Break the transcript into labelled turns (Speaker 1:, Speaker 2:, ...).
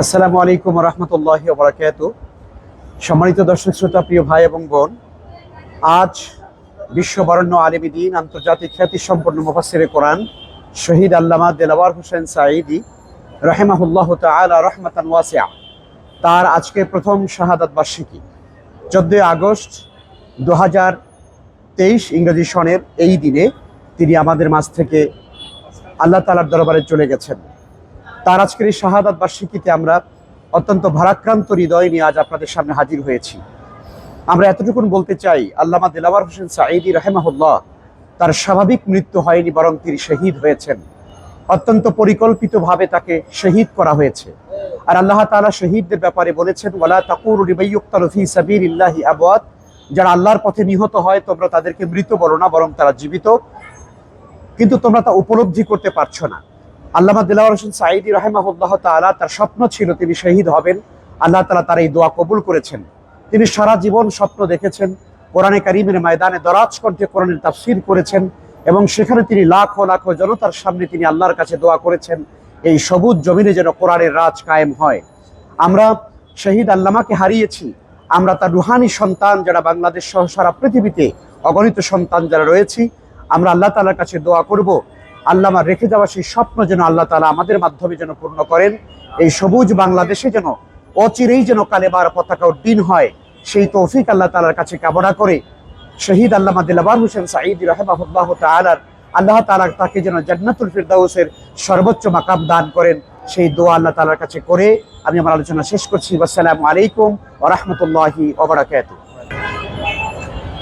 Speaker 1: আসসালামু আলাইকুম রহমতুল্লাহ বরাকাত সম্মানিত দর্শক, শ্রোতা, প্রিয় ভাই এবং বোন, আজ বিশ্ববরণ্য আলিমী দিন, আন্তর্জাতিক খ্যাতি সম্পন্ন মুফাসিরে কোরআন, শহীদ আল্লামা দেলাওয়ার হোসেন সাঈদি রহেমাহুল্লাহ তালা রহমতান ওয়াসিয়া তার আজকে প্রথম শাহাদাত বার্ষিকী, চোদ্দই আগস্ট দু হাজার তেইশ ইংরেজি সনের এই দিনে তিনি আমাদের মাঝ থেকে আল্লাহ তালার দরবারে চলে গেছেন। তার আজকের এই শাহাদাত বার্ষিকীতে আমরা অত্যন্ত ভারাক্রান্ত হৃদয় নিয়ে আজ আপনাদের সামনে হাজির হয়েছি। আমরা এতটুকুন বলতে চাই, আল্লামা দিলাওয়ার হোসেন সাঈদি রাহেমাহুল্লাহ তার স্বাভাবিক মৃত্যু হয়নি, বরং তিনি শহীদ হয়েছেন। অত্যন্ত পরিকল্পিতভাবে তাকে শহীদ করা হয়েছে। আর আল্লাহ তাআলা শহীদদের ব্যাপারে বলেছেন, ওয়ালা তাকুর রিবাইয়ুক্তালু সাবির সাবিলিল্লাহি আবাদ যারা আল্লাহর পথে নিহত হয়, তোমরা তাদেরকে মৃত বলো না, বরং তারা জীবিত। কিন্তু তোমরা তা উপলব্ধি করতে পারছ না। আল্লামা দিলাওয়ার হোসেন সাঈদি রাহেমাহুল্লাহ তাআলা তার স্বপ্ন ছিল তিনি শহীদ হবেন। আল্লাহ তালা তার এই দোয়া কবুল করেছেন। তিনি সারা জীবন স্বপ্ন দেখেছেন। কোরআনে কারিমের ময়দানে দরাজ কণ্ঠে কোরআনের তাফসির করেছেন এবং সেখানে তিনি লাখো লাখো জনতার সামনে তিনি আল্লাহর কাছে দোয়া করেছেন। এই সবুজ জমিনে যেন কোরআনের রাজ কায়েম হয়। আমরা শহীদ আল্লামাকে হারিয়েছি। আমরা তার রুহানি সন্তান যারা বাংলাদেশ সহ সারা পৃথিবীতে অগণিত সন্তান যারা রয়েছি, আমরা আল্লাহ তালার কাছে দোয়া করব। আল্লামা রেখে যাওয়া সেই স্বপ্ন যেন আল্লাহ তালা আমাদের মাধ্যমে যেন পূর্ণ করেন। এই সবুজ বাংলাদেশে যেন অচিরেই যেন কালেবার পতাকা উড্ডীন হয়, সেই তৌফিক আল্লাহ তালার কাছে কামনা করে শহীদ আল্লামা দিলাবার হোসেন সাঈদ রহমাহুল্লাহ তালার আল্লাহ তালা তাকে যেন জান্নাতুল ফিরদাউসের সর্বোচ্চ মাকাম দান করেন, সেই দোয়া আল্লাহ তালার কাছে করে আমি আমার আলোচনা শেষ করছি। আসসালামু আলাইকুম ওরহমতুল্লাহি ওবরাকাতুহ